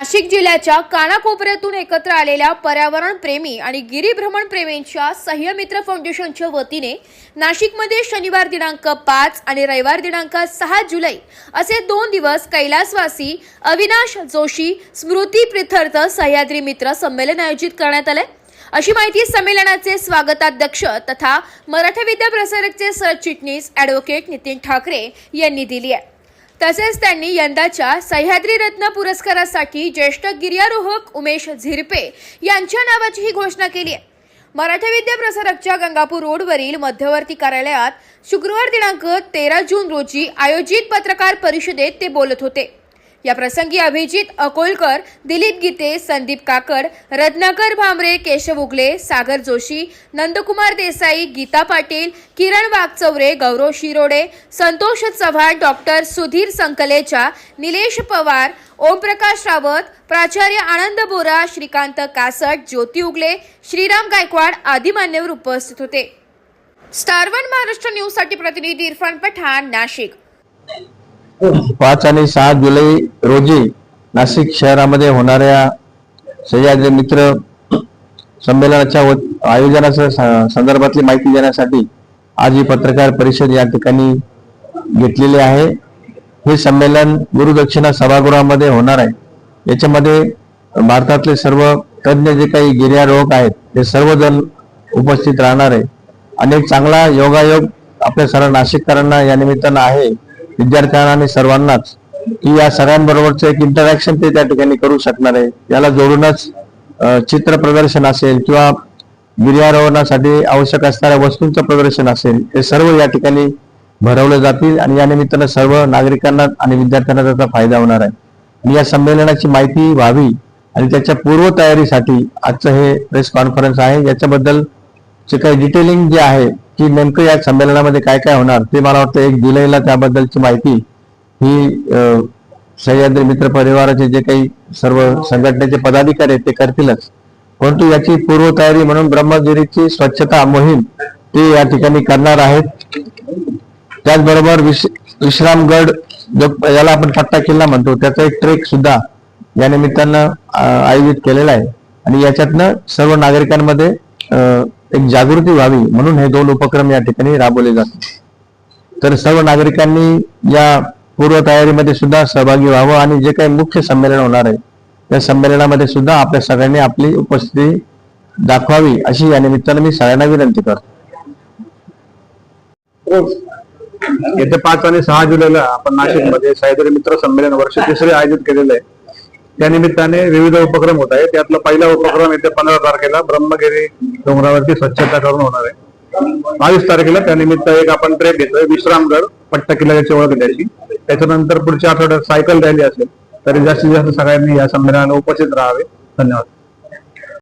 नाशिक जिल्ह्याच्या कानाकोपऱ्यातून एकत्र आलेल्या पर्यावरण प्रेमी आणि गिरीभ्रमण प्रेमींच्या सह्यमित्र फाउंडेशनच्या वतीने नाशिकमध्ये शनिवार दिनांक पाच आणि रविवार दिनांक सहा जुलै असे दोन दिवस कैलासवासी अविनाश जोशी स्मृती प्रिथर्थ सह्याद्री मित्र संमेलन आयोजित करण्यात आले. अशी माहिती संमेलनाचे स्वागताध्यक्ष तथा मराठा विद्या प्रसारकचे सरचिटणीस ॲडव्होकेट नितीन ठाकरे यांनी दिली आहे. तसेच त्यांनी यंदाच्या सह्याद्री रत्न पुरस्कारासाठी ज्येष्ठ गिर्यारोहक उमेश झिरपे यांच्या नावाचीही घोषणा केली आहे. मराठा विद्या प्रसारकच्या गंगापूर रोडवरील मध्यवर्ती कार्यालयात शुक्रवार दिनांक तेरा जून रोजी आयोजित पत्रकार परिषदेत ते बोलत होते. या प्रसंगी अभिजित अकोलकर दिलीप गीते संदीप काकड रत्नाकर भामरे केशव उगले सागर जोशी नंदकुमार देसाई गीता पाटील किरण वाघचौरे गौरव शिरोडे संतोष चव्हाण डॉक्टर सुधीर संकलेचा निलेश पवार ओमप्रकाश रावत प्राचार्य आनंद बोरा श्रीकांत कासट ज्योती उगले श्रीराम गायकवाड आदी मान्यवर उपस्थित होते. स्टार वन महाराष्ट्र न्यूजसाठी प्रतिनिधी इरफान पठाण नाशिक. पाच आणि सहा जुलै रोजी नाशिक शहरामध्ये होणाऱ्या सह्याद्री मित्र संमेलनाच्या व- आयोजनाच्या स- संदर्भातली माहिती देण्यासाठी आज ही पत्रकार परिषद या ठिकाणी घेतलेली आहे. हे संमेलन गुरुदक्षिणा सभागृहामध्ये होणार आहे. याच्यामध्ये भारतातले सर्व तज्ज्ञ जे काही गिर्यारोहक आहेत ते सर्वजण उपस्थित राहणार आहे. आणि चांगला योगायोग आपल्या सर्व नाशिककरांना या निमित्तानं आहे. विद्यार्थ्यांना आणि सर्वांनाच की या सगळ्यांबरोबरचं एक इंटरॅक्शन ते त्या ठिकाणी करू शकणार आहे. याला जोडूनच चित्र प्रदर्शन असेल किंवा गिर्यारोहणासाठी आवश्यक असणाऱ्या वस्तूंचं प्रदर्शन असेल हे सर्व या ठिकाणी भरवले जातील आणि या निमित्तानं सर्व नागरिकांना आणि विद्यार्थ्यांना त्याचा फायदा होणार आहे. आणि या संमेलनाची माहिती व्हावी आणि त्याच्या पूर्वतयारीसाठी आजचं हे प्रेस कॉन्फरन्स आहे. याच्याबद्दल जे काही डिटेलिंग जे आहे की नेमकं या संमेलनामध्ये काय काय होणार ते मला वाटतं एक जुलैला त्याबद्दलची माहिती ही सह्याद्री मित्र परिवाराचे जे काही सर्व संघटनेचे पदाधिकारी आहेत ते करतीलच. परंतु याची पूर्वतयारी म्हणून ब्रह्मगिरीची स्वच्छता मोहीम ते या ठिकाणी करणार आहेत. त्याचबरोबर विश विश्रामगड जो याला आपण पट्टा किल्ला म्हणतो त्याचा एक ट्रेक सुद्धा या निमित्तानं आयोजित केलेला आहे. आणि याच्यातनं सर्व नागरिकांमध्ये एक जागृती व्हावी म्हणून हे दोन उपक्रम या ठिकाणी राबवले जातात. तर सर्व नागरिकांनी या पूर्वतयारीमध्ये सुद्धा सहभागी व्हावं आणि जे काही मुख्य संमेलन होणार आहे त्या संमेलनामध्ये सुद्धा आपल्या सगळ्यांनी आपली उपस्थिती दाखवावी अशी या निमित्तानं मी सगळ्यांना विनंती करतो. येत्या पाच आणि सहा जुलैला आपण नाशिकमध्ये साहित्य मित्र संमेलन वर्ष तिसरे आयोजित केलेलं आहे. त्या निमित्ताने विविध उपक्रम होत आहे त्यातला पहिला उपक्रम येत्या पंधरा तारखेला ब्रह्मगिरी डोंगरावरती स्वच्छता करून होणार आहे. बावीस तारखेला त्यानिमित्त एक आपण ट्रेक घेतोय विश्रामगड पट्टा किल्ल्याची ओळख द्यायची त्याच्यानंतर पुढच्या आठवड्यात सायकल रॅली असेल तरी जास्तीत जास्त सगळ्यांनी या संमेलनाला उपस्थित राहावे. धन्यवाद.